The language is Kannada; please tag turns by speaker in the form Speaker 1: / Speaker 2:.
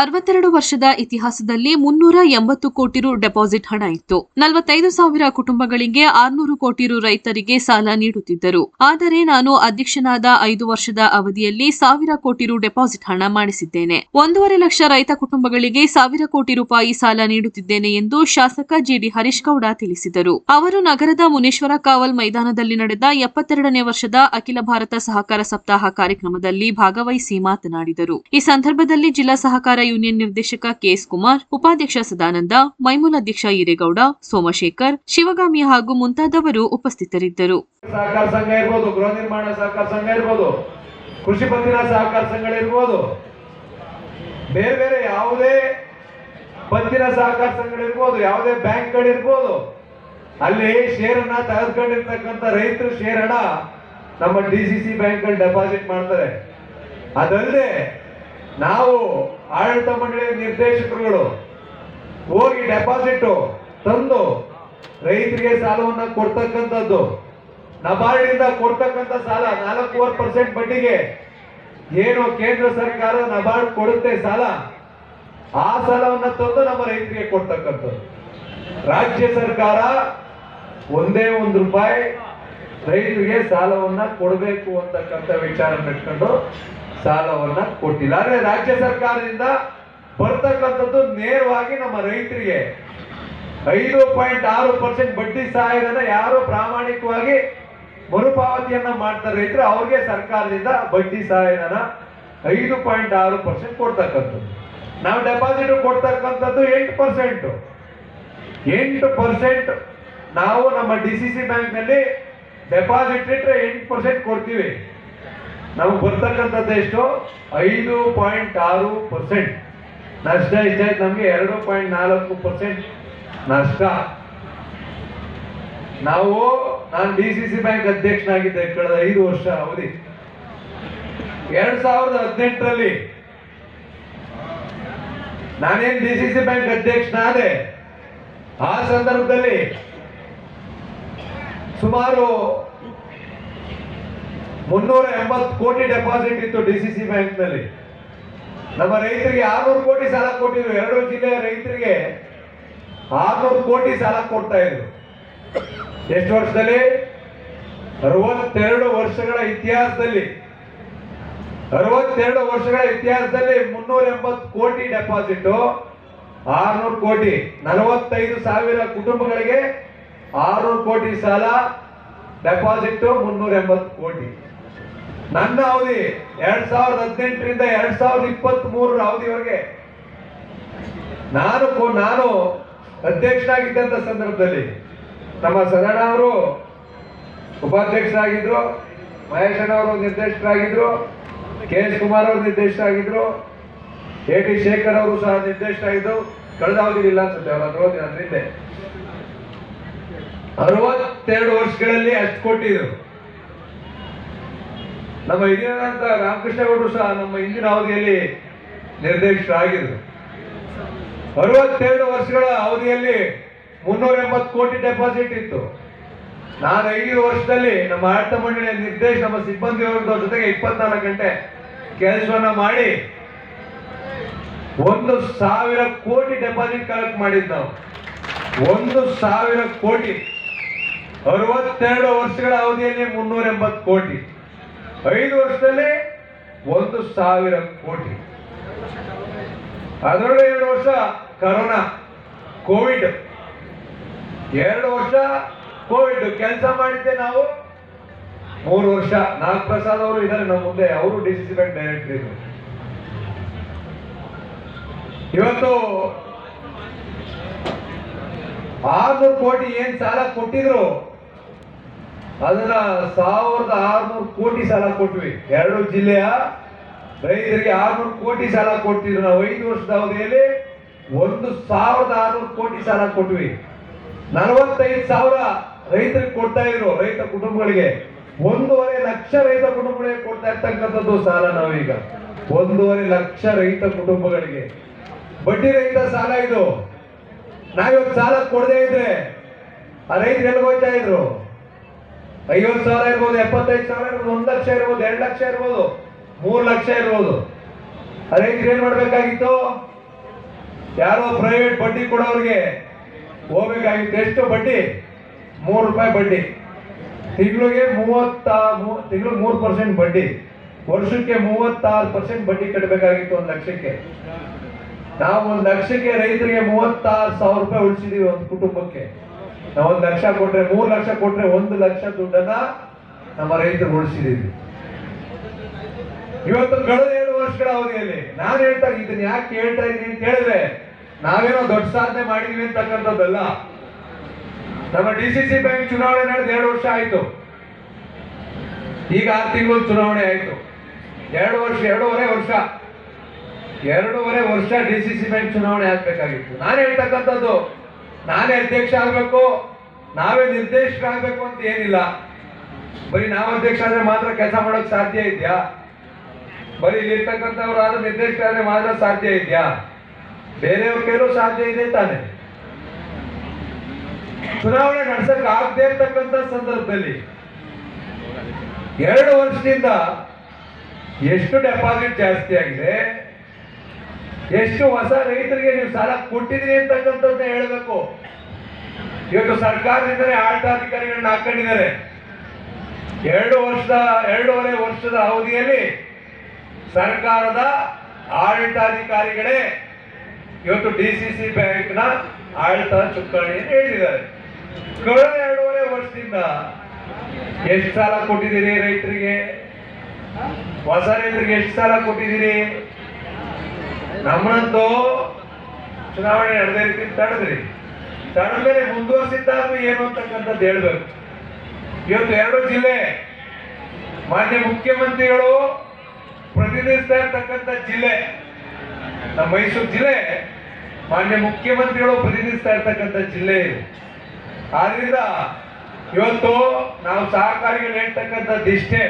Speaker 1: ಅರವತ್ತೆರಡು ವರ್ಷದ ಇತಿಹಾಸದಲ್ಲಿ ಮುನ್ನೂರ ಎಂಬತ್ತು ಕೋಟಿ ರು ಡೆಪಾಸಿಟ್ ಹಣ ಇತ್ತು. ನಲವತ್ತೈದು ಸಾವಿರ ಕುಟುಂಬಗಳಿಗೆ ಆರ್ನೂರು ಕೋಟಿ ರು ರೈತರಿಗೆ ಸಾಲ ನೀಡುತ್ತಿದ್ದರು. ಆದರೆ ನಾನು ಅಧ್ಯಕ್ಷನಾದ ಐದು ವರ್ಷದ ಅವಧಿಯಲ್ಲಿ ಸಾವಿರ ಕೋಟಿ ರು ಡೆಪಾಸಿಟ್ ಹಣ ಮಾಡಿಸಿದ್ದೇನೆ. ಒಂದೂವರೆ ಲಕ್ಷ ರೈತ ಕುಟುಂಬಗಳಿಗೆ ಸಾವಿರ ಕೋಟಿ ರೂಪಾಯಿ ಸಾಲ ನೀಡುತ್ತಿದ್ದೇನೆ ಎಂದು ಶಾಸಕ ಜಿಡಿ ಹರೀಶ್ ಗೌಡ ತಿಳಿಸಿದರು. ಅವರು ನಗರದ ಮುನೇಶ್ವರ ಕಾವಲ್ ಮೈದಾನದಲ್ಲಿ ನಡೆದ ಎಪ್ಪತ್ತೆರಡನೇ ವರ್ಷದ ಅಖಿಲ ಭಾರತ ಸಹಕಾರ ಸಪ್ತಾಹ ಕಾರ್ಯಕ್ರಮದಲ್ಲಿ ಭಾಗವಹಿಸಿ ಮಾತನಾಡಿದರು. ಈ ಸಂದರ್ಭದಲ್ಲಿ ಜಿಲ್ಲಾ ಸಹಕಾರ ಯೂನಿಯನ್ ನಿರ್ದೇಶಕ ಕೆಎಸ್ ಕುಮಾರ್ ಉಪಾಧ್ಯಕ್ಷ ಸದಾನಂದ, ಮೈಮೂಲ ಅಧ್ಯಕ್ಷ ಈರೇಗೌಡ ಸೋಮಶೇಖರ್ ಶಿವಗಾಮಿ ಹಾಗೂ ಮುಂತಾದವರು ಉಪಸ್ಥಿತರಿದ್ದರು.
Speaker 2: ಸಹಕಾರ ಸಂಘ ಇರ್ಬೋದು, ಗೃಹ ನಿರ್ಮಾಣ ಸಹಕಾರ ಸಂಘ ಇರ್ಬೋದು, ಕೃಷಿ ಪತ್ತಿನ ಸಹಕಾರ ಸಂಘಗಳಿರ್ಬೋದು ಬೇರೆ ಬೇರೆ ಯಾವುದೇ ಪತ್ತಿನ ಸಹಕಾರ ಸಂಘಗಳಿರ್ಬೋದು ಯಾವುದೇ ಬ್ಯಾಂಕ್ಗಳಿರ್ಬೋದು ಅಲ್ಲಿ ಷೇರನ್ನ ತೆಗೆದುಕೊಂಡಿರ್ತಕ್ಕಂಥ ರೈತರು ಶೇರ್ ಹಣ ನಮ್ಮ ಡಿ ಸಿ ಸಿ ಡೆಪಾಸಿಟ್ ಮಾಡ್ತಾರೆ. ಅದಲ್ಲದೆ ನಾವು ಆಡಳಿತ ಮಂಡಳಿಯ ನಿರ್ದೇಶಕರುಗಳು ಹೋಗಿ ಡೆಪಾಸಿಟ್ ತಂದು ರೈತರಿಗೆ ಸಾಲವನ್ನ ಕೊಡ್ತಕ್ಕಂಥದ್ದು. ನಬಾರ್ಡಿಂದ ಕೊಡ್ತಕ್ಕಂಥ ಸಾಲ ನಾಲ್ಕೂವರೆ ಪರ್ಸೆಂಟ್ ಬಡ್ಡಿಗೆ ಏನು ಕೇಂದ್ರ ಸರ್ಕಾರ ನಬಾರ್ಡ್ ಕೊಡುತ್ತೆ ಸಾಲ, ಆ ಸಾಲವನ್ನ ತಂದು ನಮ್ಮ ರೈತರಿಗೆ ಕೊಡ್ತಕ್ಕಂಥದ್ದು. ರಾಜ್ಯ ಸರ್ಕಾರ ಒಂದೇ ಒಂದು ರೂಪಾಯಿ ರೈತರಿಗೆ ಸಾಲವನ್ನ ಕೊಡಬೇಕು ಅಂತಕ್ಕಂಥ ವಿಚಾರ ಇಟ್ಕೊಂಡು ಸಾಲವನ್ನ ಕೊಟ್ಟಿಲ್ಲ. ಆದ್ರೆ ರಾಜ್ಯ ಸರ್ಕಾರದಿಂದ ಬರ್ತಕ್ಕಂಥದ್ದು ನೇರವಾಗಿ ನಮ್ಮ ರೈತರಿಗೆ. ಐದು ಪಾಯಿಂಟ್ ಆರು ಪರ್ಸೆಂಟ್ ಬಡ್ಡಿ ಸಹಾಯಧನ ಯಾರು ಪ್ರಾಮಾಣಿಕವಾಗಿ ಮರುಪಾವತಿಯನ್ನ ಮಾಡ್ತಾರೆ ರೈತರು, ಅವ್ರಿಗೆ ಸರ್ಕಾರದಿಂದ ಬಡ್ಡಿ ಸಹಾಯಧನ ಐದು ಪಾಯಿಂಟ್ ಆರು ಪರ್ಸೆಂಟ್ ಕೊಡ್ತಕ್ಕಂಥದ್ದು. ನಾವು ಡೆಪಾಸಿಟ್ ಕೊಡ್ತಕ್ಕಂಥದ್ದು ಎಂಟು ಪರ್ಸೆಂಟ್. ಎಂಟು ಪರ್ಸೆಂಟ್ ನಾವು ನಮ್ಮ ಡಿ ಸಿ ಸಿ ಬ್ಯಾಂಕ್ನಲ್ಲಿ ಡೆಪಾಸಿಟ್ ಇಟ್ಟರೆ ಎಂಟು ಪರ್ಸೆಂಟ್ ಕೊಡ್ತೀವಿ. ನಮಗೆ ಬರ್ತಕ್ಕಂಥದ್ದು ಎಷ್ಟು? ಐದು ಪಾಯಿಂಟ್ ಆರು ಪರ್ಸೆಂಟ್. ನಷ್ಟ ಎಷ್ಟಾಯ್ತು ನಮಗೆ ಎರಡು ಪಾಯಿಂಟ್ ನಾಲ್ಕು ಪರ್ಸೆಂಟ್ ನಷ್ಟ. ನಾವು, ನಾನು ಡಿ ಸಿ ಸಿ ಬ್ಯಾಂಕ್ ಅಧ್ಯಕ್ಷನಾಗಿದ್ದೆ ಕಳೆದ ಐದು ವರ್ಷ ಅವಧಿ. ಎರಡ್ ಸಾವಿರದ ಹದಿನೆಂಟರಲ್ಲಿ ನಾನೇನ್ ಡಿ ಸಿ ಸಿ ಬ್ಯಾಂಕ್ ಅಧ್ಯಕ್ಷನಾದೆ? ಆ ಸಂದರ್ಭದಲ್ಲಿ ಸುಮಾರು ಮುನ್ನೂರ ಎಂಬತ್ತು ಕೋಟಿ ಡೆಪಾಸಿಟ್ ಇತ್ತು ಡಿ ಸಿ ಸಿ ಬ್ಯಾಂಕ್ನಲ್ಲಿ. ನಮ್ಮ ರೈತರಿಗೆ ಆರ್ನೂರು ಕೋಟಿ ಸಾಲ ಕೊಟ್ಟಿದ್ರು. ಎರಡು ಜಿಲ್ಲೆಯ ರೈತರಿಗೆ ಆರ್ನೂರು ಕೋಟಿ ಸಾಲ ಕೊಡ್ತಾ ಇದ್ರು. ಎಷ್ಟು ವರ್ಷದಲ್ಲಿ? ಅರವತ್ತೆರಡು ವರ್ಷಗಳ ಇತಿಹಾಸದಲ್ಲಿ. ಅರವತ್ತೆರಡು ವರ್ಷಗಳ ಇತಿಹಾಸದಲ್ಲಿ ಮುನ್ನೂರ ಎಂಬತ್ತು ಕೋಟಿ ಡೆಪಾಸಿಟ್ ಆರ್ನೂರು ಕೋಟಿ. ನಲವತ್ತೈದು ಸಾವಿರ ಕುಟುಂಬಗಳಿಗೆ ಆರ್ನೂರು ಕೋಟಿ ಸಾಲ ಡೆಪಾಸಿಟ್ ಮುನ್ನೂರ ಎಂಬತ್ತು ಕೋಟಿ. ನನ್ನ ಅವಧಿ ಎರಡ್ ಸಾವಿರದ ಹದಿನೆಂಟರಿಂದ ಎರಡ್ ಸಾವಿರದ ಇಪ್ಪತ್ತ್ ಮೂರರ ಅವಧಿವರೆಗೆ. ನಾನು ಕೊ- ನಾನು ಅಧ್ಯಕ್ಷನಾಗಿದ್ದಂತ ಸಂದರ್ಭದಲ್ಲಿ. ನಮ್ಮ ಸದಣ ಅವರು ಉಪಾಧ್ಯಕ್ಷರಾಗಿದ್ರು, ಮಹೇಶ್ ಅವರು ನಿರ್ದೇಶಕರಾಗಿದ್ರು, ಕೆ ಎಸ್ ಕುಮಾರ್ ಅವರು ನಿರ್ದೇಶಕರಾಗಿದ್ರು, ಎ ಟಿ ಶೇಖರ್ ಅವರು ಸಹ ನಿರ್ದೇಶಕರಾಗಿದ್ದು, ಕಳೆದ ಅವಧಿ ಇಲ್ಲ ಅನ್ಸುತ್ತೆ ಅವರ ಅನುರೋಧ ಅರವತ್ತೆರಡು ವರ್ಷಗಳಲ್ಲಿ ಅಷ್ಟು ಕೊಟ್ಟಿದ್ರು. ನಮ್ಮ ರಾಮಕೃಷ್ಣ ರಾಮಕೃಷ್ಣಗೌಡರು ಸಹ ನಮ್ಮ ಹಿಂದಿನ ಅವಧಿಯಲ್ಲಿ ನಿರ್ದೇಶಕರಾಗಿದ್ರು ಅರವತ್ತೆರಡು ವರ್ಷಗಳ ಅವಧಿಯಲ್ಲಿ ಮುನ್ನೂರ ಎಂಬತ್ತು ಕೋಟಿ ಡೆಪಾಸಿಟ್ ಇತ್ತು. ನಾನು ಐದು ವರ್ಷದಲ್ಲಿ ನಮ್ಮ ಆಡಳಿತ ಮಂಡಳಿಯ ನಿರ್ದೇಶ ನಮ್ಮ ಸಿಬ್ಬಂದಿ ವರ್ಗದ ಜೊತೆಗೆ ಇಪ್ಪತ್ನಾಲ್ಕು ಗಂಟೆ ಕೆಲಸವನ್ನ ಮಾಡಿ ಒಂದು ಸಾವಿರ ಕೋಟಿ ಡೆಪಾಸಿಟ್ ಕಲೆಕ್ಟ್ ಮಾಡಿದ್ದು ನಾವು. ಒಂದು ಸಾವಿರ ಕೋಟಿ. ಅರವತ್ತೆರಡು ವರ್ಷಗಳ ಅವಧಿಯಲ್ಲಿ ಮುನ್ನೂರ ಎಂಬತ್ತು ಕೋಟಿ. ಐದು ವರ್ಷದಲ್ಲಿ ಒಂದು ಸಾವಿರ ಕೋಟಿ. ಅದರೊಳಗೆ ಎರಡು ವರ್ಷ ಕರೋನಾ, ಕೋವಿಡ್. ಎರಡು ವರ್ಷ ಕೋವಿಡ್. ಕೆಲಸ ಮಾಡಿದ್ದೆ ನಾವು. ಮೂರು ವರ್ಷ. ನಾಗ್ ಪ್ರಸಾದ್ ಅವರು ಇದ್ದಾರೆ ನಮ್ಮ ಮುಂದೆ. ಅವರು ಡಿ ಸಿ ಬ್ಯಾಂಕ್ ಡೈರೆಕ್ಟರ್ ಇದ್ರು. ಇವತ್ತು ಆರ್ನೂರು ಕೋಟಿ ಏನ್ ಸಾಲ ಕೊಟ್ಟಿದ್ರು? ಅದನ್ನ ಸಾವಿರದ ಆರ್ನೂರು ಕೋಟಿ ಸಾಲ ಕೊಟ್ವಿ. ಎರಡು ಜಿಲ್ಲೆಯ ರೈತರಿಗೆ ಆರ್ನೂರು ಕೋಟಿ ಸಾಲ ಕೊಟ್ಟಿದ್ರು. ನಾವು ಐದು ವರ್ಷದ ಅವಧಿಯಲ್ಲಿ ಒಂದು ಸಾವಿರದ ಆರ್ನೂರು ಕೋಟಿ ಸಾಲ ಕೊಟ್ವಿ. ನಲವತ್ತೈದು ಸಾವಿರ ರೈತರಿಗೆ ಕೊಡ್ತಾ ಇದ್ರು, ರೈತ ಕುಟುಂಬಗಳಿಗೆ. ಒಂದೂವರೆ ಲಕ್ಷ ರೈತ ಕುಟುಂಬಗಳಿಗೆ ಕೊಡ್ತಾ ಇರ್ತಕ್ಕಂಥದ್ದು ಸಾಲ ನಾವೀಗ. ಒಂದೂವರೆ ಲಕ್ಷ ರೈತ ಕುಟುಂಬಗಳಿಗೆ. ಬಡ್ಡಿ ರಹಿತ ಸಾಲ ಇದು. ನಾವಿವತ್ತು ಸಾಲ ಕೊಡದೇ ಇದ್ರೆ ಆ ರೈತರು ಎಲ್ಲಿ ಹೋಗ್ತಾ ಇದ್ರು? ಐವತ್ತು ಸಾವಿರ ಇರ್ಬೋದು, ಎಪ್ಪತ್ತೈದು ಸಾವಿರ ಇರ್ಬೋದು, ಒಂದು ಲಕ್ಷ ಇರ್ಬೋದು, ಎರಡು ಲಕ್ಷ ಇರ್ಬೋದು, ಮೂರು ಲಕ್ಷ ಇರ್ಬೋದು. ರೈತರು ಏನ್ ಮಾಡ್ಬೇಕಾಗಿತ್ತು? ಯಾರೋ ಪ್ರೈವೇಟ್ ಬಡ್ಡಿ ಕೊಡೋರಿಗೆ ಹೋಗ್ಬೇಕಾಗಿತ್ತು. ಎಷ್ಟು ಬಡ್ಡಿ? ಮೂರು ರೂಪಾಯಿ ಬಡ್ಡಿ. ತಿಂಗಳಿಗೆ ಮೂವತ್ತ ತಿಂಗಳಿಗೆ ಮೂರು ಪರ್ಸೆಂಟ್ ಬಡ್ಡಿ. ವರ್ಷಕ್ಕೆ ಮೂವತ್ತಾರು ಪರ್ಸೆಂಟ್ ಬಡ್ಡಿ ಕಟ್ಟಬೇಕಾಗಿತ್ತು ಒಂದು ಲಕ್ಷಕ್ಕೆ. ನಾವು ಒಂದು ಲಕ್ಷಕ್ಕೆ ರೈತರಿಗೆ ಮೂವತ್ತಾರು ಸಾವಿರ ರೂಪಾಯಿ ಉಳಿಸಿದೀವಿ ಒಂದು ಕುಟುಂಬಕ್ಕೆ. ಒಂದು ಲಕ್ಷ ಕೊಟ್ರೆ, ಮೂರು ಲಕ್ಷ ಕೊಟ್ರೆ ಒಂದು ಲಕ್ಷ ದುಡ್ಡನ್ನ ನಮ್ಮ ರೈತರು ಉಳಿಸಿದೀವಿ. ಇವತ್ತು ಕಳೆದ ಎರಡು ವರ್ಷಗಳ ಅವಧಿಯಲ್ಲಿ ನಾನು ಹೇಳ್ತಾ ಇದನ್ನ ಯಾಕೆ ಹೇಳ್ತಾ ಇದ್ದೀನಿ ಅಂತ ಹೇಳಿದ್ರೆ, ನಾವೇನೋ ದೊಡ್ಡ ಸಾಧನೆ ಮಾಡಿದೀವಿ ಅಂತಕ್ಕಂಥದ್ದಲ್ಲ. ನಮ್ಮ ಡಿ ಸಿ ಸಿ ಬ್ಯಾಂಕ್ ಚುನಾವಣೆ ನಡೆದು ಎರಡು ವರ್ಷ ಆಯ್ತು. ಈಗ ಆರು ತಿಂಗಳು ಚುನಾವಣೆ ಆಯ್ತು. ಎರಡು ವರ್ಷ, ಎರಡೂವರೆ ವರ್ಷ. ಎರಡೂವರೆ ವರ್ಷ ಡಿ ಸಿ ಸಿ ಬ್ಯಾಂಕ್ ಚುನಾವಣೆ ಆಗ್ಬೇಕಾಗಿತ್ತು. ನಾನು ಹೇಳ್ತಕ್ಕಂಥದ್ದು ನಾನೇ ಅಧ್ಯಕ್ಷ ಆಗ್ಬೇಕು, ನಾವೇ ನಿರ್ದೇಶಕರಾಗಬೇಕು ಅಂತ ಏನಿಲ್ಲ. ಬರೀ ನಾವು ಅಧ್ಯಕ್ಷ ಆದ್ರೆ ಮಾತ್ರ ಕೆಲಸ ಮಾಡೋಕೆ ಸಾಧ್ಯ ಇದೆಯಾ? ಬರೀ ಇಲ್ಲಿರ್ತಕ್ಕಂಥವ್ರು ಆದ್ರೆ ನಿರ್ದೇಶಕರಾದ್ರೆ ಮಾತ್ರ ಸಾಧ್ಯ ಇದೆಯಾ? ಬೇರೆಯವ್ರ ಕೈಲೂ ಸಾಧ್ಯ ಇದೆ ತಾನೆ. ಚುನಾವಣೆ ನಡ್ಸಕ್ ಆಗದೆ ಇರ್ತಕ್ಕಂಥ ಸಂದರ್ಭದಲ್ಲಿ ಎರಡು ವರ್ಷದಿಂದ ಎಷ್ಟು ಡೆಪಾಸಿಟ್ ಜಾಸ್ತಿ ಆಗಿದೆ? ಎಷ್ಟು ಹೊಸ ರೈತರಿಗೆ ನೀವು ಸಾಲ ಕೊಟ್ಟಿದ್ರಿ ಅಂತಕ್ಕಂಥದ್ದನ್ನ ಹೇಳಬೇಕು. ಇವತ್ತು ಸರ್ಕಾರದಿಂದಲೇ ಆಡಳಿತಾಧಿಕಾರಿಗಳನ್ನ ಹಾಕೊಂಡಿದ್ದಾರೆ. ಎರಡು ವರ್ಷದ, ಎರಡೂವರೆ ವರ್ಷದ ಅವಧಿಯಲ್ಲಿ ಸರ್ಕಾರದ ಆಡಳಿತಾಧಿಕಾರಿಗಳೇ ಇವತ್ತು ಡಿ ಸಿ ಸಿ ಬ್ಯಾಂಕ್ನ ಆಡಳಿತ ಚುಕ್ಕಾಣಿಯನ್ನು ಹೇಳಿದ್ದಾರೆ. ಕಳೆದ ಎರಡೂವರೆ ವರ್ಷದಿಂದ ಎಷ್ಟು ಸಾಲ ಕೊಟ್ಟಿದ್ದೀರಿ ರೈತರಿಗೆ? ಹೊಸ ರೈತರಿಗೆ ಎಷ್ಟು ಸಾಲ ಕೊಟ್ಟಿದ್ದೀರಿ? ನಮ್ಮನ್ನಂತೂ ಚುನಾವಣೆ ನಡೆದೇ ರೀತಿ ತಡೆದ್ರಿ. ತಡೆದ್ರೆ ಮುಂದುವರಿಸಿದ್ದಾದ್ರೂ ಏನು ಅಂತಕ್ಕಂಥದ್ದು ಹೇಳ್ಬೇಕು. ಇವತ್ತು ಎರಡು ಜಿಲ್ಲೆ ಮಾನ್ಯ ಮುಖ್ಯಮಂತ್ರಿಗಳು ಪ್ರತಿನಿಧಿಸ್ತಾ ಇರ್ತಕ್ಕಂಥ ಜಿಲ್ಲೆ, ನಮ್ಮ ಮೈಸೂರು ಜಿಲ್ಲೆ ಮಾನ್ಯ ಮುಖ್ಯಮಂತ್ರಿಗಳು ಪ್ರತಿನಿಧಿಸ್ತಾ ಇರ್ತಕ್ಕಂಥ ಜಿಲ್ಲೆ ಆದ್ರಿಂದ ಇವತ್ತು ನಾವು ಸಹಕಾರಿಗಳು ಹೇಳ್ತಕ್ಕಂಥದ್ದು ಇಷ್ಟೇ